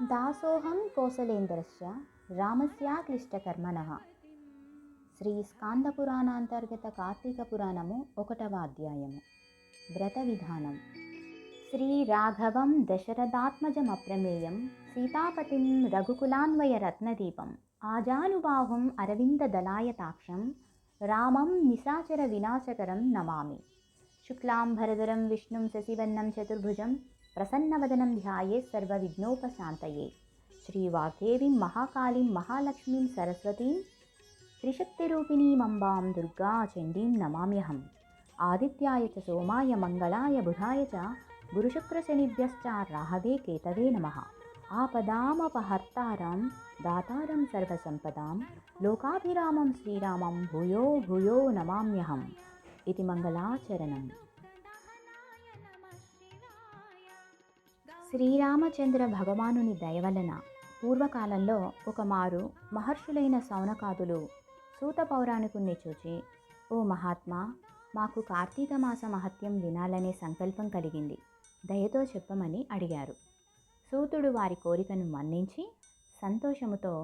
దాసోహం కోసలేంద్రస్య రామస్యాక్లిష్టకర్మణ శ్రీ స్కాందపురాణాంతర్గత కార్తీక పురాణము ఒకటవ అధ్యాయము వ్రత విధానం శ్రీ రాఘవం దశరథాత్మజమప్రమేయం సీతాపతిం రఘుకులాన్వయ రత్నదీపం ఆజానుబాహుం అరవిందదలాయతాక్షం రామం నిశాచర వినాశకరం నమామి శుక్లాంబరధరం విష్ణుం శశివర్ణం చతుర్భుజం ప్రసన్నవదనం ధ్యాయే సర్వ విఘ్నోపశాంతయే శ్రీవాగ్దేవీం మహాకాళీం మహాలక్ష్మీం సరస్వతీం త్రిశక్తిరూపిణీమంబాం దుర్గా చండీం నమామ్యహం ఆదిత్యాయ చ సోమాయ మంగళాయ బుధాయ చ గురుశుక్రశనిభ్యశ్చ రాహవే కేతవే నమ ఆపదామపహర్తారం దాతారం సర్వసంపదాం లోకాభిరామం శ్రీరామం భూయో భూయో నమామ్యహం ఇది మంగళాచరణం శ్రీరామచంద్ర భగవానుని దయవలన పూర్వకాలంలో ఒకమారు మహర్షులైన సౌనకాదులు సూత పౌరాణికుణ్ణి చూచి ఓ మహాత్మా మాకు కార్తీక మాస మహత్యం వినాలనే సంకల్పం కలిగింది. దయతో చెప్పమని అడిగారు. సూతుడు వారి కోరికను మన్నించి సంతోషముతో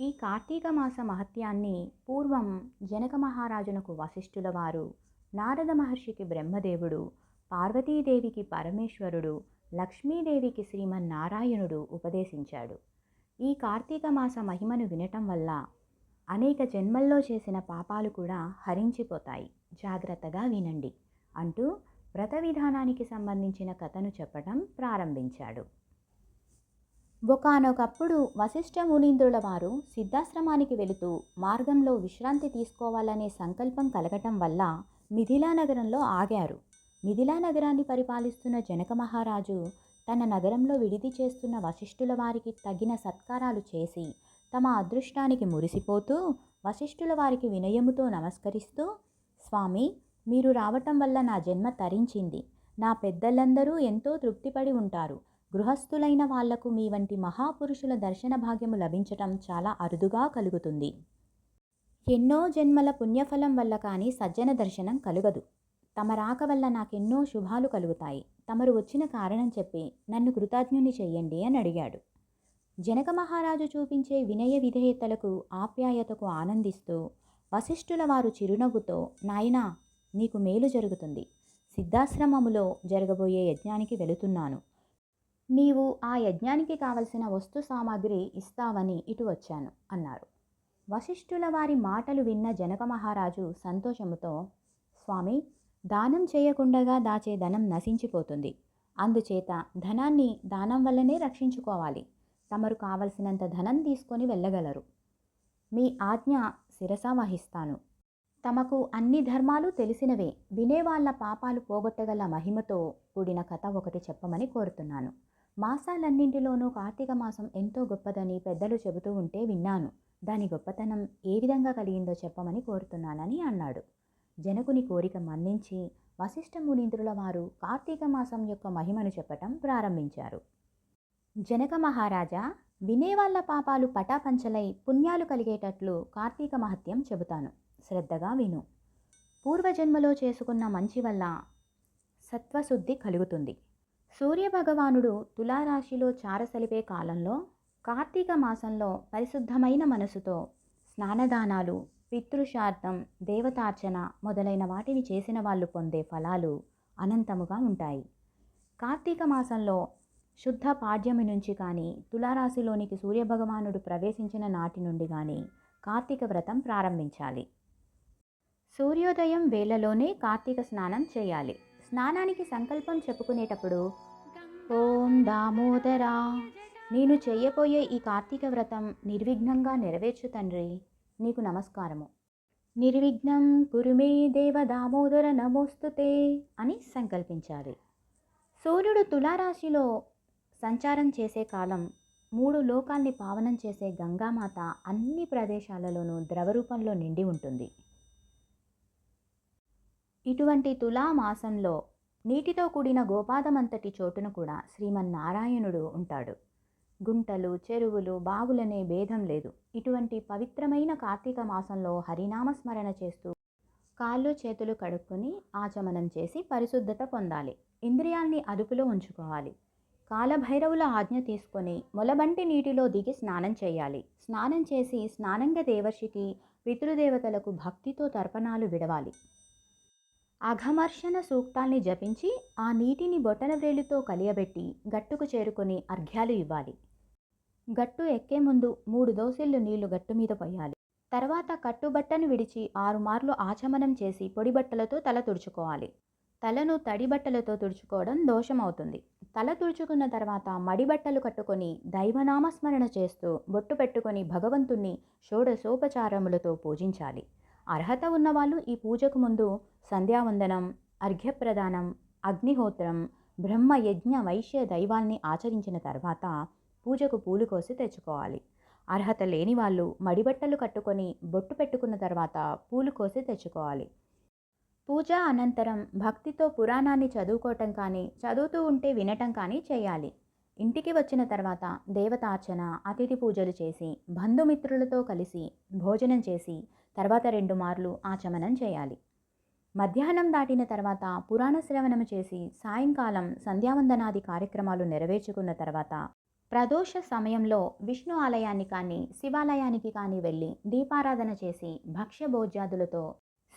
ఈ కార్తీక మాస మహత్యాన్ని పూర్వం జనక మహారాజునకు వశిష్ఠుల వారు నారద మహర్షికి బ్రహ్మదేవుడు పార్వతీదేవికి పరమేశ్వరుడు లక్ష్మీదేవికి శ్రీమన్నారాయణుడు ఉపదేశించాడు. ఈ కార్తీక మాస మహిమను వినటం వల్ల అనేక జన్మల్లో చేసిన పాపాలు కూడా హరించిపోతాయి. జాగ్రత్తగా వినండి అంటూ వ్రత విధానానికి సంబంధించిన కథను చెప్పడం ప్రారంభించాడు. ఒకనొకప్పుడు వశిష్ఠ మునీంద్రుల వారు సిద్ధాశ్రమానికి వెళుతూ మార్గంలో విశ్రాంతి తీసుకోవాలనే సంకల్పం కలగటం వల్ల మిథిలా నగరంలో ఆగారు. మిథిలా నగరాన్ని పరిపాలిస్తున్న జనక మహారాజు తన నగరంలో విడిది చేస్తున్న వశిష్ఠుల వారికి తగిన సత్కారాలు చేసి తమ అదృష్టానికి మురిసిపోతూ వశిష్ఠుల వారికి వినయముతో నమస్కరిస్తూ స్వామి మీరు రావటం వల్ల నా జన్మ తరించింది. నా పెద్దలందరూ ఎంతో తృప్తిపడి ఉంటారు. గృహస్థులైన వాళ్ళకు మీ వంటి మహాపురుషుల దర్శన భాగ్యము లభించటం చాలా అరుదుగా కలుగుతుంది. ఎన్నో జన్మల పుణ్యఫలం వల్ల కానీ సజ్జన దర్శనం కలుగదు. తమ రాక వల్ల నాకెన్నో శుభాలు కలుగుతాయి. తమరు వచ్చిన కారణం చెప్పి నన్ను కృతజ్ఞుని చెయ్యండి అని అడిగాడు. జనక మహారాజు చూపించే వినయ విధేయతలకు ఆప్యాయతకు ఆనందిస్తూ వశిష్ఠుల వారు చిరునవ్వుతో నాయనా నీకు మేలు జరుగుతుంది. సిద్ధాశ్రమములో జరగబోయే యజ్ఞానికి వెళుతున్నాను. నీవు ఆ యజ్ఞానికి కావలసిన వస్తు సామాగ్రి ఇస్తావని ఇటు వచ్చాను అన్నారు. వశిష్ఠుల వారి మాటలు విన్న జనక మహారాజు సంతోషముతో స్వామి దానం చేయకుండగా దాచే ధనం నశించిపోతుంది. అందుచేత ధనాన్ని దానం వల్లనే రక్షించుకోవాలి. తమరు కావలసినంత ధనం తీసుకొని వెళ్ళగలరు. మీ ఆజ్ఞ శిరస వహిస్తాను. తమకు అన్ని ధర్మాలు తెలిసినవే. వినేవాళ్ళ పాపాలు పోగొట్టగల మహిమతో కూడిన కథ ఒకటి చెప్పమని కోరుతున్నాను. మాసాలన్నింటిలోనూ కార్తీక మాసం ఎంతో గొప్పదని పెద్దలు చెబుతూ ఉంటే విన్నాను. దాని గొప్పతనం ఏ విధంగా కలిగిందో చెప్పమని కోరుతున్నానని అన్నాడు. జనకుని కోరిక మన్నించి వశిష్ఠ మునీంద్రుల వారు కార్తీక మాసం యొక్క మహిమను చెప్పటం ప్రారంభించారు. జనక మహారాజా వినేవాళ్ళ పాపాలు పటాపంచలై పుణ్యాలు కలిగేటట్లు కార్తీక మహత్యం చెబుతాను. శ్రద్ధగా విను. పూర్వజన్మలో చేసుకున్న మంచి వల్ల సత్వశుద్ధి కలుగుతుంది. సూర్యభగవానుడు తులారాశిలో చారసలిపే కాలంలో కార్తీక మాసంలో పరిశుద్ధమైన మనసుతో స్నానదానాలు పితృశార్థం దేవతార్చన మొదలైన వాటిని చేసిన వాళ్ళు పొందే ఫలాలు అనంతముగా ఉంటాయి. కార్తీక మాసంలో శుద్ధ పాడ్యమి నుంచి కానీ తులారాశిలోనికి సూర్యభగవానుడు ప్రవేశించిన నాటి నుండి కానీ కార్తీక వ్రతం ప్రారంభించాలి. సూర్యోదయం వేళలోనే కార్తీక స్నానం చేయాలి. స్నానానికి సంకల్పం చెప్పుకునేటప్పుడు ఓం దామోదరా! నేను చేయబోయే ఈ కార్తీక వ్రతం నిర్విఘ్నంగా నెరవేర్చు తండ్రి. నీకు నమస్కారము. నిర్విఘ్నం కురుమే దేవ దామోదర నమోస్తుతే అని సంకల్పించాలి. సూర్యుడు తులారాశిలో సంచారం చేసే కాలం మూడు లోకాల్ని పావనం చేసే గంగామాత అన్ని ప్రదేశాలలోనూ ద్రవరూపంలో నిండి ఉంటుంది. ఇటువంటి తులామాసంలో నీటితో కూడిన గోపాదమంతటి చోటున కూడా శ్రీమన్నారాయణుడు ఉంటాడు. గుంటలు చెరువులు బావులనే భేదం లేదు. ఇటువంటి పవిత్రమైన కార్తీక మాసంలో హరినామస్మరణ చేస్తూ కాళ్ళు చేతులు కడుక్కొని ఆచమనం చేసి పరిశుద్ధత పొందాలి. ఇంద్రియాల్ని అదుపులో ఉంచుకోవాలి. కాలభైరవుల ఆజ్ఞ తీసుకొని మొలబంటి నీటిలో దిగి స్నానం చేయాలి. స్నానం చేసి స్నానంగ దేవర్షికి పితృదేవతలకు భక్తితో తర్పణాలు విడవాలి. అఘమర్షణ సూక్తాల్ని జపించి ఆ నీటిని బొటన వ్రేలితో కలియబెట్టి గట్టుకు చేరుకొని అర్ఘ్యాలు ఇవ్వాలి. గట్టు ఎక్కే ముందు మూడు దోసిళ్ళు నీళ్ళు గట్టు మీద పోయాలి తర్వాత కట్టుబట్టను విడిచి ఆరు మార్లు ఆచమనం చేసి పొడి బట్టలతో తల తుడుచుకోవాలి. తలను తడి బట్టలతో తుడుచుకోవడం దోషమవుతుంది. తల తుడుచుకున్న తర్వాత మడి బట్టలు కట్టుకొని దైవనామస్మరణ చేస్తూ బొట్టు పెట్టుకొని భగవంతుణ్ణి షోడశోపచారములతో పూజించాలి. అర్హత ఉన్నవాళ్ళు ఈ పూజకు ముందు సంధ్యావందనం అర్ఘ్యప్రదానం అగ్నిహోత్రం బ్రహ్మ యజ్ఞ వైశ్య దైవాల్ని ఆచరించిన తర్వాత పూజకు పూలు కోసి తెచ్చుకోవాలి. అర్హత లేని వాళ్ళు మడిబట్టలు కట్టుకొని బొట్టు పెట్టుకున్న తర్వాత పూలు కోసి తెచ్చుకోవాలి. పూజ అనంతరం భక్తితో పురాణాన్ని చదువుకోవటం కానీ చదువుతూ ఉంటే వినటం కానీ చేయాలి. ఇంటికి వచ్చిన తర్వాత దేవతార్చన అతిథి పూజలు చేసి బంధుమిత్రులతో కలిసి భోజనం చేసి తర్వాత రెండు మార్లు ఆచమనం చేయాలి. మధ్యాహ్నం దాటిన తర్వాత పురాణ శ్రవణం చేసి సాయంకాలం సంధ్యావందనాది కార్యక్రమాలు నెరవేర్చుకున్న తర్వాత ప్రదోష సమయంలో విష్ణు ఆలయాన్ని కానీ శివాలయానికి కానీ వెళ్ళి దీపారాధన చేసి భక్ష్య భోజ్యాదులతో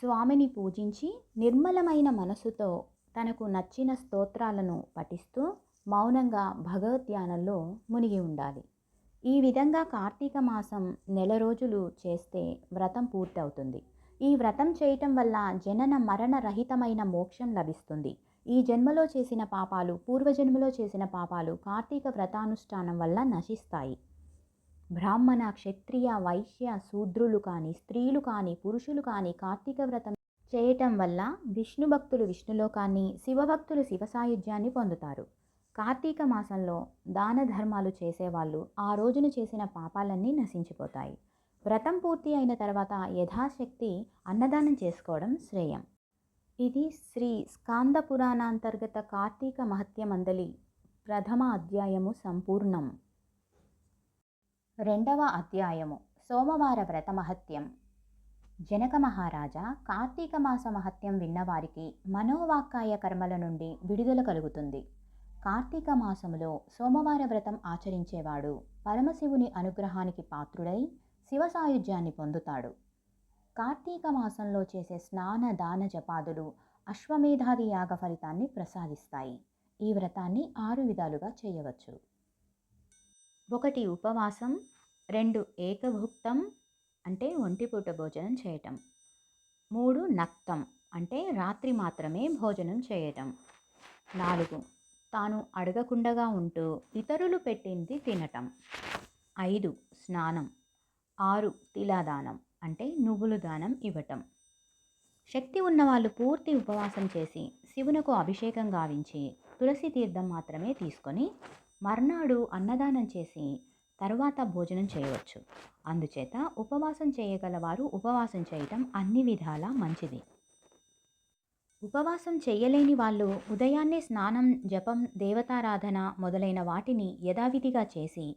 స్వామిని పూజించి నిర్మలమైన మనసుతో తనకు నచ్చిన స్తోత్రాలను పఠిస్తూ మౌనంగా భగవద్ధ్యానంలో మునిగి ఉండాలి. ఈ విధంగా కార్తీక మాసం నెల రోజులు చేస్తే వ్రతం పూర్తవుతుంది. ఈ వ్రతం చేయటం వల్ల జనన మరణ రహితమైన మోక్షం లభిస్తుంది. ఈ జన్మలో చేసిన పాపాలు పూర్వజన్మలో చేసిన పాపాలు కార్తీక వ్రతానుష్ఠానం వల్ల నశిస్తాయి. బ్రాహ్మణ క్షత్రియ వైశ్య శూద్రులు కానీ స్త్రీలు కానీ పురుషులు కానీ కార్తీక వ్రతం చేయటం వల్ల విష్ణు భక్తులు విష్ణులోకాన్ని శివభక్తులు శివ సాయుధ్యాన్ని పొందుతారు. కార్తీక మాసంలో దాన ధర్మాలు చేసేవాళ్ళు ఆ రోజున చేసిన పాపాలన్నీ నశించిపోతాయి. వ్రతం పూర్తి అయిన తర్వాత యథాశక్తి అన్నదానం చేసుకోవడం శ్రేయం. ఇది శ్రీ స్కాంద పురాణాంతర్గత కార్తీక మహత్య మందలి ప్రథమ అధ్యాయము సంపూర్ణం. రెండవ అధ్యాయము సోమవార వ్రత మహత్యం. జనక మహారాజా కార్తీక మాస మహత్యం విన్నవారికి మనోవాక్కాయ కర్మల నుండి విడుదల కలుగుతుంది. కార్తీక మాసములో సోమవార వ్రతం ఆచరించేవాడు పరమశివుని అనుగ్రహానికి పాత్రుడై శివ సాయుధ్యాన్ని పొందుతాడు. కార్తీక మాసంలో చేసే స్నాన దాన జపాదులు అశ్వమేధాది యాగ ఫలితాన్ని ప్రసాదిస్తాయి. ఈ వ్రతాన్ని ఆరు విధాలుగా చేయవచ్చు. ఒకటి ఉపవాసం రెండు ఏకభుక్తం అంటే ఒంటిపూట భోజనం చేయటం. మూడు నక్తం అంటే రాత్రి మాత్రమే భోజనం చేయటం. నాలుగు తాను అడగకుండగా ఉంటూ ఇతరులు పెట్టింది తినటం. ఐదు స్నానం. ఆరు తిలాదానం. అంటే నువ్వులు దానం ఇవ్వటం. శక్తి ఉన్నవాళ్ళు పూర్తి ఉపవాసం చేసి శివునకు అభిషేకం గావించి తులసి తీర్థం మాత్రమే తీసుకొని మర్నాడు అన్నదానం చేసి తర్వాత భోజనం చేయవచ్చు. అందుచేత ఉపవాసం చేయగలవారు ఉపవాసం చేయటం అన్ని విధాలా మంచిది. ఉపవాసం చేయలేని వాళ్ళు ఉదయాన్నే స్నానం జపం దేవతారాధన మొదలైన వాటిని యథావిధిగా చేసి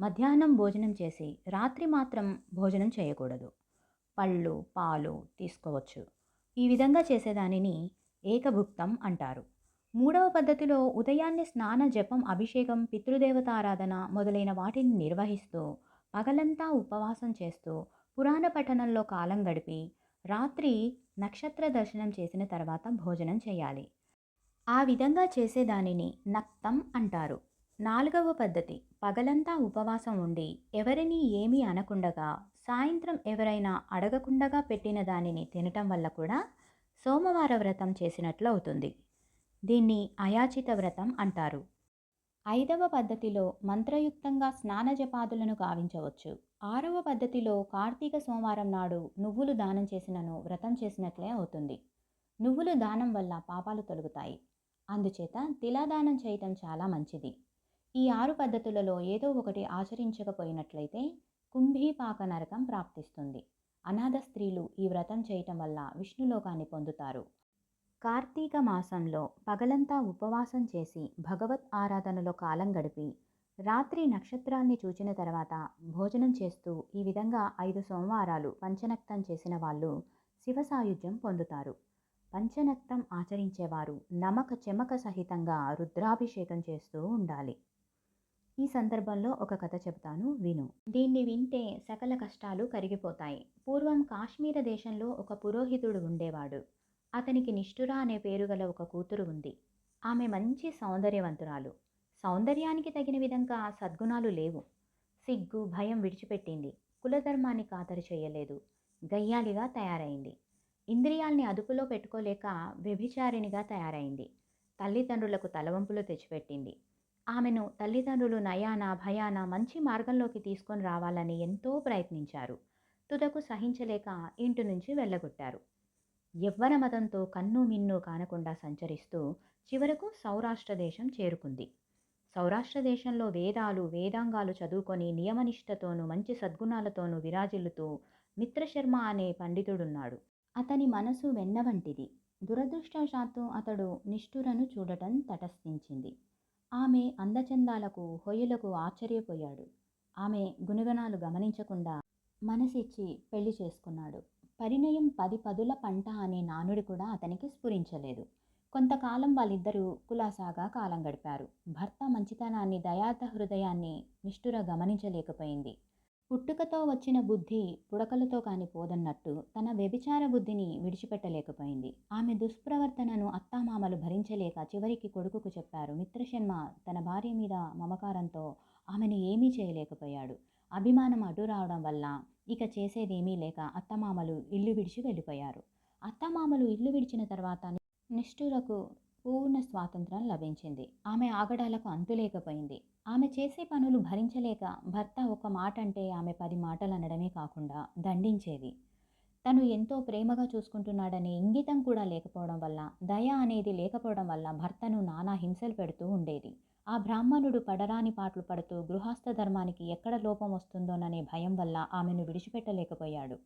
మధ్యాహ్నం భోజనం చేసి రాత్రి మాత్రం భోజనం చేయకూడదు. పళ్ళు పాలు తీసుకోవచ్చు. ఈ విధంగా చేసేదానిని ఏకభుక్తం అంటారు. మూడవ పద్ధతిలో ఉదయాన్నే స్నాన జపం అభిషేకం పితృదేవతారాధన మొదలైన వాటిని నిర్వహిస్తూ పగలంతా ఉపవాసం చేస్తూ పురాణ పఠనంలో కాలం గడిపి రాత్రి నక్షత్ర దర్శనం చేసిన తర్వాత భోజనం చేయాలి. ఆ విధంగా చేసేదానిని నక్తం అంటారు. నాలుగవ పద్ధతి పగలంతా ఉపవాసం ఉండి ఎవరిని ఏమీ అనకుండగా సాయంత్రం ఎవరైనా అడగకుండగా పెట్టిన దానిని తినటం వల్ల కూడా సోమవార వ్రతం చేసినట్లు అవుతుంది. దీన్ని అయాచిత వ్రతం అంటారు. ఐదవ పద్ధతిలో మంత్రయుక్తంగా స్నాన జపాదులను గావించవచ్చు. ఆరవ పద్ధతిలో కార్తీక సోమవారం నాడు నువ్వులు దానం చేసినను వ్రతం చేసినట్లే అవుతుంది. నువ్వులు దానం వల్ల పాపాలు తొలగుతాయి. అందుచేత తిలాదానం చేయటం చాలా మంచిది. ఈ ఆరు పద్ధతులలో ఏదో ఒకటి ఆచరించకపోయినట్లయితే కుంభీపాక నరకం ప్రాప్తిస్తుంది. అనాథ స్త్రీలు ఈ వ్రతం చేయటం వల్ల విష్ణులోకాన్ని పొందుతారు. కార్తీక మాసంలో పగలంతా ఉపవాసం చేసి భగవత్ ఆరాధనలో కాలం గడిపి రాత్రి నక్షత్రాన్ని చూచిన తర్వాత భోజనం చేస్తూ ఈ విధంగా ఐదు సోమవారాలు పంచనక్తం చేసిన వాళ్ళు శివ సాయుధ్యం పొందుతారు. పంచనక్తం ఆచరించేవారు నమక చెమక సహితంగా రుద్రాభిషేకం చేస్తూ ఉండాలి. ఈ సందర్భంలో ఒక కథ చెబుతాను విను. దీన్ని వింటే సకల కష్టాలు కరిగిపోతాయి. పూర్వం కాశ్మీర దేశంలో ఒక పురోహితుడు ఉండేవాడు. అతనికి నిష్ఠురా అనే పేరు గల ఒక కూతురు ఉంది. ఆమె మంచి సౌందర్యవంతురాలు. సౌందర్యానికి తగిన విధంగా సద్గుణాలు లేవు. సిగ్గు భయం విడిచిపెట్టింది. కులధర్మాన్ని ఖాతరు చేయలేదు. గయ్యాలిగా తయారైంది. ఇంద్రియాల్ని అదుపులో పెట్టుకోలేక వ్యభిచారిణిగా తయారైంది. తల్లిదండ్రులకు తలవంపులు తెచ్చిపెట్టింది. ఆమెను తల్లిదండ్రులు నయాన భయాన మంచి మార్గంలోకి తీసుకొని రావాలని ఎంతో ప్రయత్నించారు. తుదకు సహించలేక ఇంటి నుంచి వెళ్ళగొట్టారు. యవ్వన మతంతో కన్ను మిన్ను కానకుండా సంచరిస్తూ చివరకు సౌరాష్ట్ర దేశం చేరుకుంది. సౌరాష్ట్ర దేశంలో వేదాలు వేదాంగాలు చదువుకొని నియమనిష్టతోనూ మంచి సద్గుణాలతోనూ విరాజిల్లుతూ మిత్రశర్మ అనే పండితుడున్నాడు. అతని మనసు వెన్న వంటిది. దురదృష్టవశాత్తు అతడు నిష్ఠురను చూడటం తటస్థించింది. ఆమె అందచందాలకు హొయ్యులకు ఆశ్చర్యపోయాడు. ఆమె గుణగణాలు గమనించకుండా మనసిచ్చి పెళ్ళి చేసుకున్నాడు. పరిణయం పది పదుల పంట అనే నానుడి కూడా అతనికి స్ఫురించలేదు. కొంతకాలం వాళ్ళిద్దరూ కులాసాగా కాలం గడిపారు. భర్త మంచితనాన్ని దయాత హృదయాన్ని నిష్ఠుర గమనించలేకపోయింది. పుట్టుకతో వచ్చిన బుద్ధి పుడకలతో కాని పోదన్నట్టు తన వ్యభిచార బుద్ధిని విడిచిపెట్టలేకపోయింది. ఆమె దుష్ప్రవర్తనను అత్తామామలు భరించలేక చివరికి కొడుకుకు చెప్పారు మిత్రశర్మ తన భార్య మీద మమకారంతో ఆమెను ఏమీ చేయలేకపోయాడు. అభిమానం అడ్డు రావడం వల్ల ఇక చేసేదేమీ లేక అత్తమామలు ఇల్లు విడిచి వెళ్ళిపోయారు. అత్తమామలు ఇల్లు విడిచిన తర్వాత నిష్ఠురకు పూర్ణ స్వాతంత్రం లభించింది. ఆమె ఆగడాలకు అంతులేకపోయింది. ఆమె చేసే పనులు భరించలేక భర్త ఒక మాట అంటే ఆమె పది మాటలు అనడమే కాకుండా దండించేది. తను ఎంతో ప్రేమగా చూసుకుంటున్నాడనే ఇంగితం కూడా లేకపోవడం వల్ల దయ అనేది లేకపోవడం వల్ల భర్తను నానా హింసలు పెడుతూ ఉండేది. ఆ బ్రాహ్మణుడు పడరాని పాటలు పడుతూ గృహస్థ ధర్మానికి ఎక్కడ లోపం వస్తుందోననే భయం వల్ల ఆమెను విడిచిపెట్టలేకపోయాడు.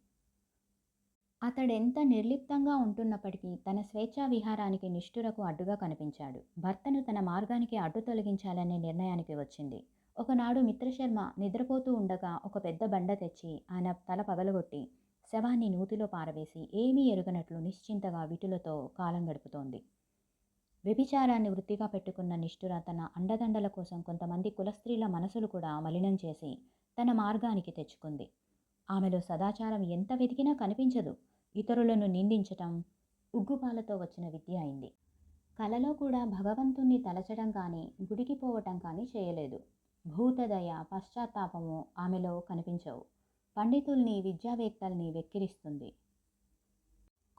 అతడెంత నిర్లిప్తంగా ఉంటున్నప్పటికీ తన స్వేచ్ఛా విహారానికి నిష్ఠురకు అడ్డుగా కనిపించాడు. భర్తను తన మార్గానికి అడ్డు తొలగించాలనే నిర్ణయానికి వచ్చింది. ఒకనాడు మిత్రశర్మ నిద్రపోతూ ఉండగా ఒక పెద్ద బండ తెచ్చి ఆయన తల పగలగొట్టి శవాన్ని నూతిలో పారవేసి ఏమీ ఎరుగనట్లు నిశ్చింతగా విటులతో కాలం గడుపుతోంది. వ్యభిచారాన్ని వృత్తిగా పెట్టుకున్న నిష్ఠుర తన అండదండల కోసం కొంతమంది కులస్త్రీల మనసులు కూడా మలినం చేసి తన మార్గానికి తెచ్చుకుంది. ఆమెలో సదాచారం ఎంత వెతికినా కనిపించదు. ఇతరులను నిందించటం ఉగ్గుపాలతో వచ్చిన విద్య అయింది. కలలో కూడా భగవంతుణ్ణి తలచడం కానీ గుడికి పోవటం కానీ చేయలేదు. భూతదయ పశ్చాత్తాపము ఆమెలో కనిపించవు. పండితుల్ని విద్యావేత్తల్ని వెక్కిరిస్తుంది.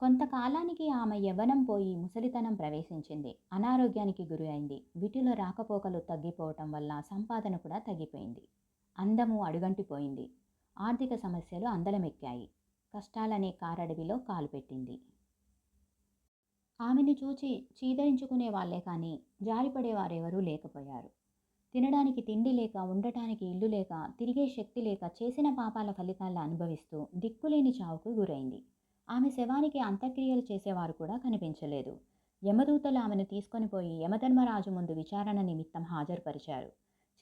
కొంతకాలానికి ఆమె యవ్వనం పోయి ముసలితనం ప్రవేశించింది. అనారోగ్యానికి గురి అయింది. వీటిలో రాకపోకలు తగ్గిపోవటం వల్ల సంపాదన కూడా తగ్గిపోయింది. అందము అడుగంటిపోయింది. ఆర్థిక సమస్యలు అందలమెక్కాయి. కష్టాలనే కారడవిలో కాలు పెట్టింది ఆమెను చూచి చీదరించుకునే వాళ్ళే కానీ జారిపడేవారెవరూ లేకపోయారు. తినడానికి తిండి లేక ఉండటానికి ఇల్లు లేక తిరిగే శక్తి లేక చేసిన పాపాల ఫలితాలను అనుభవిస్తూ దిక్కులేని చావుకు గురైంది. ఆమె శవానికి అంత్యక్రియలు చేసేవారు కూడా కనిపించలేదు. యమదూతలు ఆమెను తీసుకొని పోయి యమధర్మరాజు ముందు విచారణ నిమిత్తం హాజరుపరిచారు.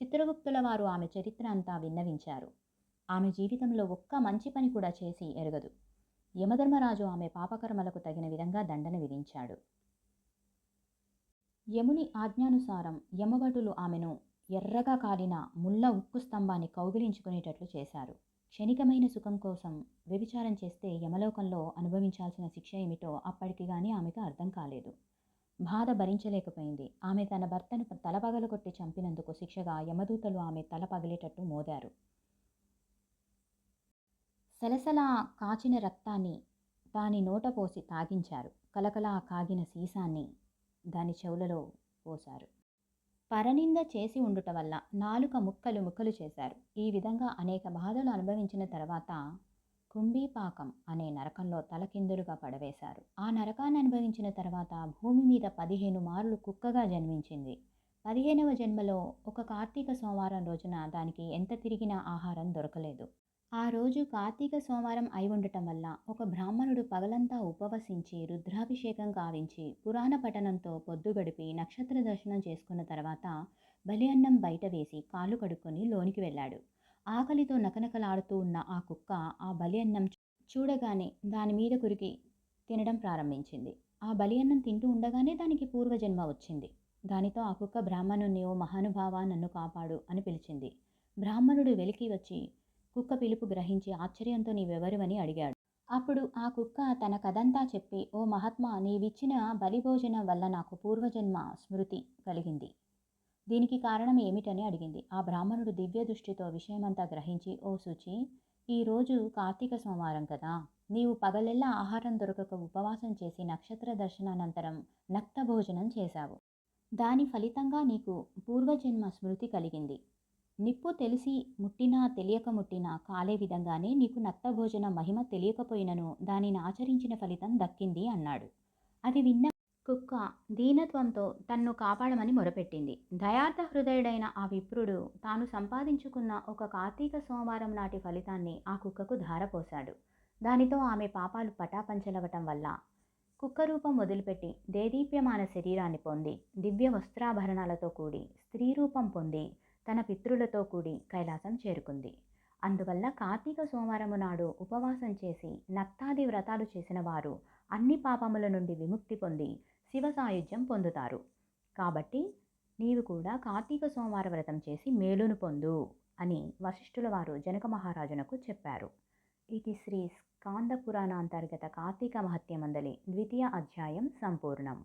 చిత్రగుప్తుల వారు ఆమె చరిత్ర అంతా విన్నవించారు. ఆమె జీవితంలో ఒక్క మంచి పని కూడా చేసి ఎరగదు. యమధర్మరాజు ఆమె పాపకర్మలకు తగిన విధంగా దండన విధించాడు. యముని ఆజ్ఞానుసారం యమభటులు ఆమెను ఎర్రగా కాలిన ముళ్ళ ఉక్కు స్తంభాన్ని కౌగిలించుకునేటట్లు చేశారు. క్షణికమైన సుఖం కోసం వ్యభిచారం చేస్తే యమలోకంలో అనుభవించాల్సిన శిక్ష ఏమిటో అప్పటికి కానీ ఆమెకు అర్థం కాలేదు. బాధ భరించలేకపోయింది. ఆమె తన భర్తను తల పగలగొట్టి చంపినందుకు శిక్షగా యమదూతలు ఆమె తల పగిలేటట్టు మోదారు. సలసలా కాచిన రక్తాన్ని దాని నోట పోసి తాగించారు. కలకలా కాగిన సీసాన్ని దాని చెవులలో పోశారు. పరనింద చేసి ఉండుట వల్ల నాలుక ముక్కలు ముక్కలు చేశారు. ఈ విధంగా అనేక బాధలు అనుభవించిన తర్వాత కుంభీపాకం అనే నరకంలో తలకిందులుగా పడవేశారు. ఆ నరకాన్ని అనుభవించిన తర్వాత భూమి మీద పదిహేను మార్లు కుక్కగా జన్మించింది. పదిహేనవ జన్మలో ఒక కార్తీక సోమవారం రోజున దానికి ఎంత తిరిగినా ఆహారం దొరకలేదు. ఆ రోజు కార్తీక సోమవారం అయి ఉండటం వల్ల ఒక బ్రాహ్మణుడు పగలంతా ఉపవసించి రుద్రాభిషేకం కావించి పురాణ పఠనంతో పొద్దు గడిపి నక్షత్ర దర్శనం చేసుకున్న తర్వాత బలి అన్నం బయట వేసి కాళ్ళు కడుక్కొని లోనికి వెళ్ళాడు. ఆకలితో నకనకలాడుతూ ఉన్న ఆ కుక్క ఆ బలి అన్నం చూడగానే దాని మీద కురికి తినడం ప్రారంభించింది. ఆ బలి అన్నం తింటూ ఉండగానే దానికి పూర్వజన్మ వచ్చింది. దానితో ఆ కుక్క బ్రాహ్మణుని ఓ మహానుభావ నన్ను కాపాడు అని పిలిచింది. బ్రాహ్మణుడు వెలికి వచ్చి కుక్క పిలుపు గ్రహించి ఆశ్చర్యంతో నీవెవరివని అడిగాడు. అప్పుడు ఆ కుక్క తన కథంతా చెప్పి ఓ మహాత్మా నీవిచ్చిన బలిభోజనం వల్ల నాకు పూర్వజన్మ స్మృతి కలిగింది. దీనికి కారణం ఏమిటని అడిగింది. ఆ బ్రాహ్మణుడు దివ్య దృష్టితో విషయమంతా గ్రహించి ఓ శుచి ఈరోజు కార్తీక సోమవారం కదా. నీవు పగలెల్లా ఆహారం దొరకక ఉపవాసం చేసి నక్షత్ర దర్శనానంతరం నక్త భోజనం చేశావు. దాని ఫలితంగా నీకు పూర్వజన్మ స్మృతి కలిగింది. నిప్పు తెలిసి ముట్టినా తెలియక ముట్టినా కాలే విధంగానే నీకు నక్తభోజన మహిమ తెలియకపోయినను దానిని ఆచరించిన ఫలితం దక్కింది అన్నాడు. అది విన్న కుక్క దీనత్వంతో తన్ను కాపాడమని మొరపెట్టింది. దయార్థ హృదయుడైన ఆ విప్రుడు తాను సంపాదించుకున్న ఒక కార్తీక సోమవారం నాటి ఫలితాన్ని ఆ కుక్కకు ధారపోశాడు. దానితో ఆమె పాపాలు పటాపంచలవటం వల్ల కుక్క రూపం వదిలిపెట్టి దేదీప్యమాన శరీరాన్ని పొంది దివ్య వస్త్రాభరణాలతో కూడి స్త్రీ రూపం పొంది తన పితృలతో కూడి కైలాసం చేరుకుంది. అందువల్ల కార్తీక సోమవారము నాడు ఉపవాసం చేసి నక్తాది వ్రతాలు చేసిన వారు అన్ని పాపముల నుండి విముక్తి పొంది శివ సాయుధ్యం పొందుతారు. కాబట్టి నీవు కూడా కార్తీక సోమవార వ్రతం చేసి మేలును పొందు అని వశిష్ఠుల వారు జనక మహారాజునకు చెప్పారు. ఇది శ్రీ స్కాంద పురాణాంతర్గత కార్తీక కార్తీక మహత్యమందలి ద్వితీయ అధ్యాయం సంపూర్ణం.